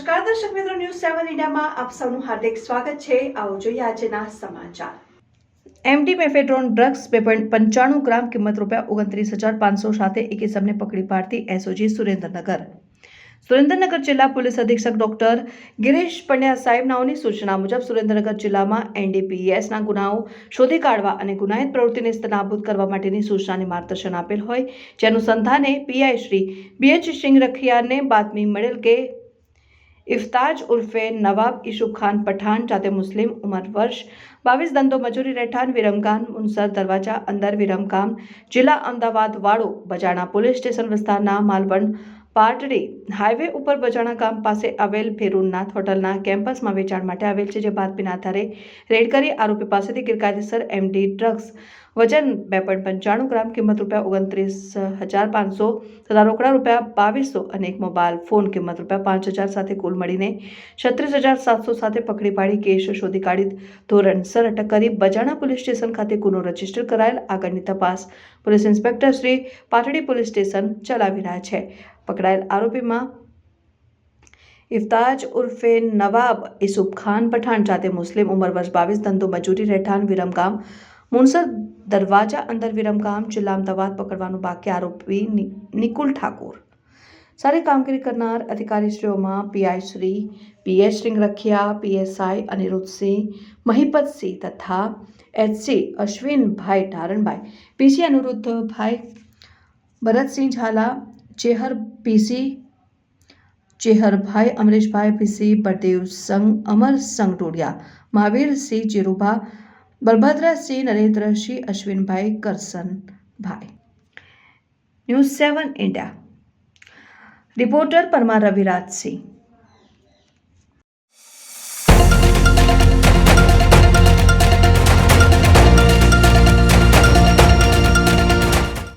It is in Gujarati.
સેવન ઇન્ડિયામાં આપ સૌનું હાર્દિક સ્વાગત છે. આવો જોઈએ આજના સમાચાર. એમડી મેફેડ્રોન ડ્રગ્સ બે પંચાણું ગ્રામ કિંમત રૂપિયા ઓગણત્રીસ હજાર પાંચસો સાથે એક ઇસમને પકડી પાડતી એસઓજી સુરેન્દ્રનગર. સુરેન્દ્રનગર જિલ્લા પોલીસ અધિક્ષક ડોક્ટર ગિરીશ પંડ્યા સાહેબ નાઓની સૂચના મુજબ સુરેન્દ્રનગર જિલ્લામાં એનડીપીએસના ગુનાઓ શોધી કાઢવા અને ગુનાહિત પ્રવૃત્તિને નાબૂદ કરવા માટેની સૂચનાને માર્ગદર્શન આપેલ હોય. જે અનુસંધાને પીઆઈ શ્રી બીએચ સિંહ રખિયાને બાતમી મળેલ કે ઇફતાજ ઉર્ફે નવાબ ઇશુક ખાન પઠાણ, જાતે મુસ્લિમ, ઉંમર વર્ષ, બાવીસ ધંધો મજૂરી રહેઠાણ, વિરમગામ, મુનસર દરવાજા, અંદર વિરમગામ, જિલ્લા અમદાવાદ વાળો, બજાણા પોલીસ સ્ટેશન વિસ્તારના માલવણ પાટડી હાઈવે ઉપર બજાણા ગામ પાસે આવેલ ભેરુનાથ હોટલના કેમ્પસમાં વેચાણ માટે આવેલ છે, જે બાતમીના આધારે રેડ કરી આરોપી પાસેથી ગેરકાયદેસર એમડી ડ્રગ્સ વજન બે પોઈન્ટ પંચાણું ગ્રામ કિંમત રૂપિયા ઓગણત્રીસ હજાર પાંચસો તથા રોકડા રૂપિયા બાવીસો અને એક મોબાઈલ ફોન કિંમત રૂપિયા પાંચ હજાર સાથે કુલ મળીને છત્રીસ હજાર સાતસો સાથે પકડી પાડી કેસ શોધી કાઢી ધોરણસર અટક કરી બજાણા પોલીસ સ્ટેશન ખાતે ગુનો રજિસ્ટર કરાયેલ. આગળની તપાસ police inspector Shri Patdi police station ચલાવી રહ્યા છે. પકડાયેલ આરોપીમાં ઇફતાજ ઉર્ફે નવાબ ઇસુફ ખાન પઠાણ જાતે મુસ્લિમ, ઉંમર વર્ષ બાવીસ, ધંધો મજૂરી, રહેઠાણ, વિરમગામ, મુનસર દરવાજા અંદર વિરમગામ, જિલ્લા અમદાવાદ પકડવાનું બાકી આરોપી નિકુલ ઠાકોર. સારી કામગીરી કરનાર અધિકારીશ્રીઓમાં PI Shri PH Singh Rakhiya PSI Anirudhsinh, Mahipatsinh તથા HC Ashwinbhai Dharanbhai, PC Anirudhbhai Bharatsinh Zala Chehar PC Cheharbhai Amreshbhai PC Baldev Sangh Amar Sangh Todiya Mahavirsinh Chirubha Balbhadrasinh Narendrasinh Ashwinbhai Karsanbhai news seven India reporter Parmar Ravirajsinh